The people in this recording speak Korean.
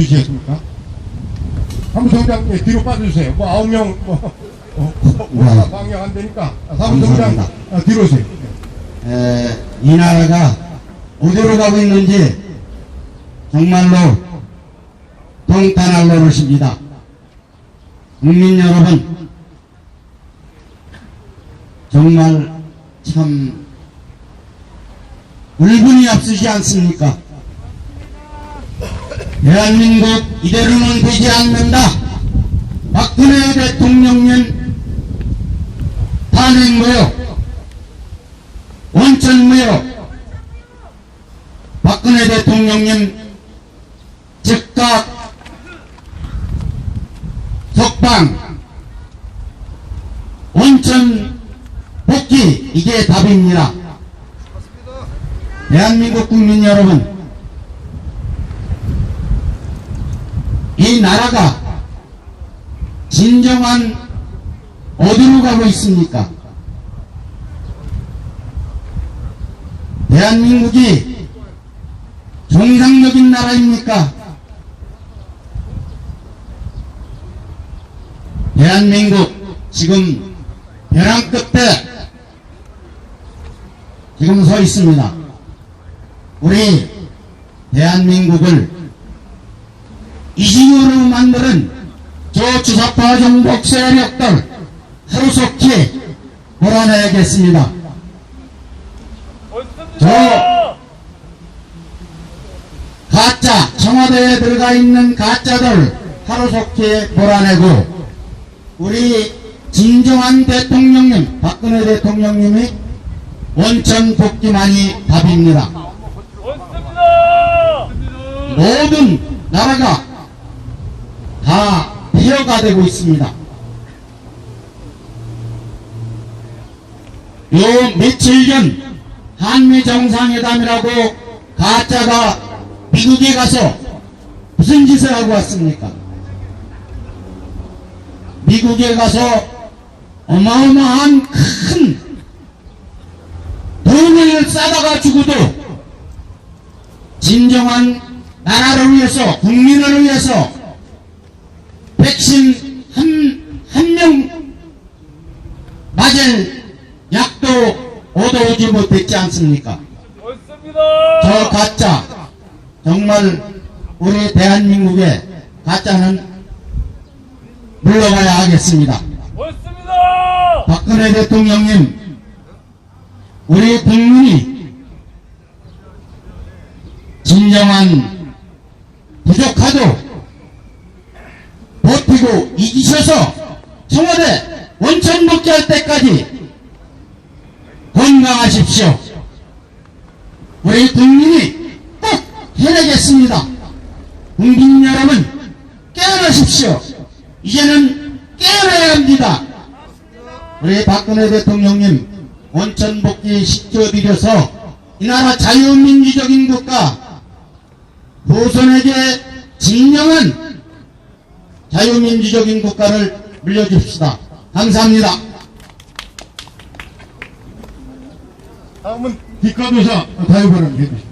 주시겠습니까? 사무총장 예, 뒤로 빠져주세요. 뭐 아홉 명 뭐, 어, 뭐, 네. 방영 안 되니까 사무총장 감사합니다. 아, 뒤로 오세요. 에, 이 나라가 어디로 가고 있는지 정말로 통탄할 노릇입니다. 국민 여러분, 정말 참 울분이 앞서지 않습니까? 대한민국 이대로는 되지 않는다. 박근혜 대통령님 탄핵무효 원천무효 박근혜 대통령님 즉각 석방 원천 복귀 이게 답입니다. 대한민국 국민 여러분 이 나라가 진정한 어디로 가고 있습니까? 대한민국이 정상적인 나라입니까? 대한민국 지금 벼랑 끝에 지금 서 있습니다. 우리 대한민국을 이신으로 만드는 저 주사파 정복 세력들 하루속히 몰아내야겠습니다. 저 가짜 청와대에 들어가 있는 가짜들 하루속히 몰아내고 우리 진정한 대통령님 박근혜 대통령님이 원천 복귀만이 답입니다. 모든 나라가 다 폐허가 되고 있습니다. 요 며칠 전 한미 정상회담이라고 가짜가 미국에 가서 무슨 짓을 하고 왔습니까? 미국에 가서 어마어마한 큰 돈을 싸다가 주고도 진정한 나라를 위해서 국민을 위해서 백신 한, 한 명 맞을 약도 얻어오지 못했지 않습니까? 저 가짜 정말 우리 대한민국의 가짜는 물러가야 하겠습니다. 박근혜 대통령님 우리 국민이 진정한 부족하도 버티고 이기셔서 청와대 원천 복귀할 때까지 건강하십시오. 우리 국민이 꼭 해내겠습니다. 국민 여러분 깨어나십시오. 이제는 깨어나야 합니다. 우리 박근혜 대통령님 원천 복귀 시켜드려서 이 나라 자유민주적인 국가 후손에게 진정한 자유민주적인 국가를 물려줍시다. 감사합니다. 다음은 다유발언 해주시죠.